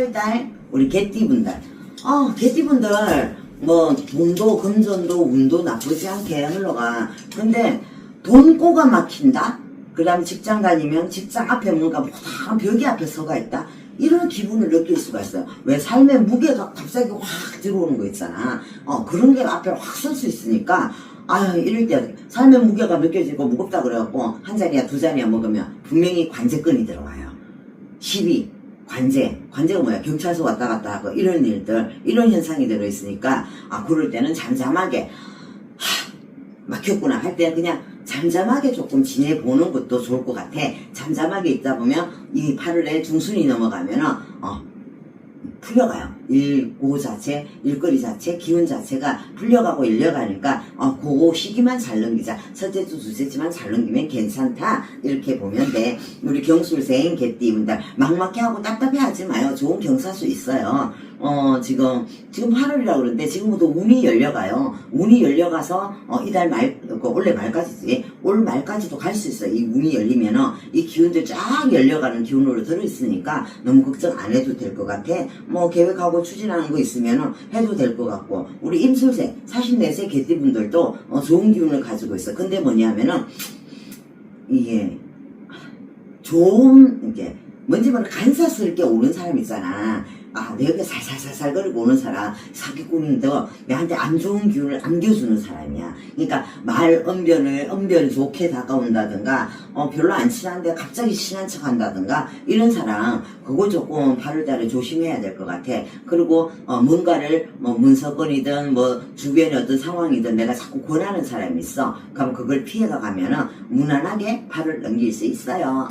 8달 우리 개띠분들. 어 개띠분들 뭐 돈도 금전도 운도 나쁘지 않게 흘러가. 근데 돈 꼬가 막힌다? 그 다음 직장 다니면 직장 앞에 뭔가 다 벽이 앞에 서가 있다? 이런 기분을 느낄 수가 있어요. 왜 삶의 무게가 갑자기 확 들어오는 거 있잖아. 어 그런 게 앞에 확 설 수 있으니까 아유 이럴 때 삶의 무게가 느껴지고 무겁다 그래갖고 한 잔이야 두 잔이야 먹으면 분명히 관제끈이 들어와요. 시비, 관제, 관제가 뭐야? 경찰서 왔다 갔다 하고 이런 일들, 이런 현상이 들어있으니까 아 그럴 때는 잠잠하게 하, 막혔구나 할 때는 그냥 잠잠하게 조금 지내보는 것도 좋을 것 같아. 잠잠하게 있다 보면 이 8월에 중순이 넘어가면은 어 풀려가요. 일고 자체, 일거리 자체, 기운 자체가 풀려가고 일려가니까 어, 그 시기만 잘 넘기자. 첫째 주, 둘째 주만 잘 넘기면 괜찮다. 이렇게 보면 돼. 우리 경술생 개띠분들 막막해 하고 답답해 하지 마요. 좋은 경사수 있어요. 어, 지금, 지금 8월이라고 그러는데 지금부터 운이 열려가요. 운이 열려가서 어, 이달 말, 그 올해 말까지지. 올 말까지도 갈 수 있어요. 이 운이 열리면은 이 기운들 쫙 열려가는 기운으로 들어있으니까 너무 걱정 안 해도 될 것 같아. 뭐 계획하고 추진하는 거 있으면은 해도 될 것 같고 우리 임술생 44세 개띠분들도 어, 좋은 기운을 가지고 있어. 근데 뭐냐면은 이게 좀 이게 뭔지 모르 간사스럽게 오는 사람 있잖아. 아, 내 옆에 살살살살 거리고 오는 사람, 사기꾼인데 내한테 안 좋은 기운을 안겨주는 사람이야. 그러니까 말 언변을, 언변 좋게 다가온다든가, 어, 별로 안 친한데 갑자기 친한 척 한다든가, 이런 사람, 그거 조금 8월달에 조심해야 될 것 같아. 그리고, 어, 뭔가를, 뭐, 문서건이든, 뭐, 주변의 어떤 상황이든 내가 자꾸 권하는 사람이 있어. 그럼 그걸 피해가 가면은, 무난하게 8월 넘길 수 있어요.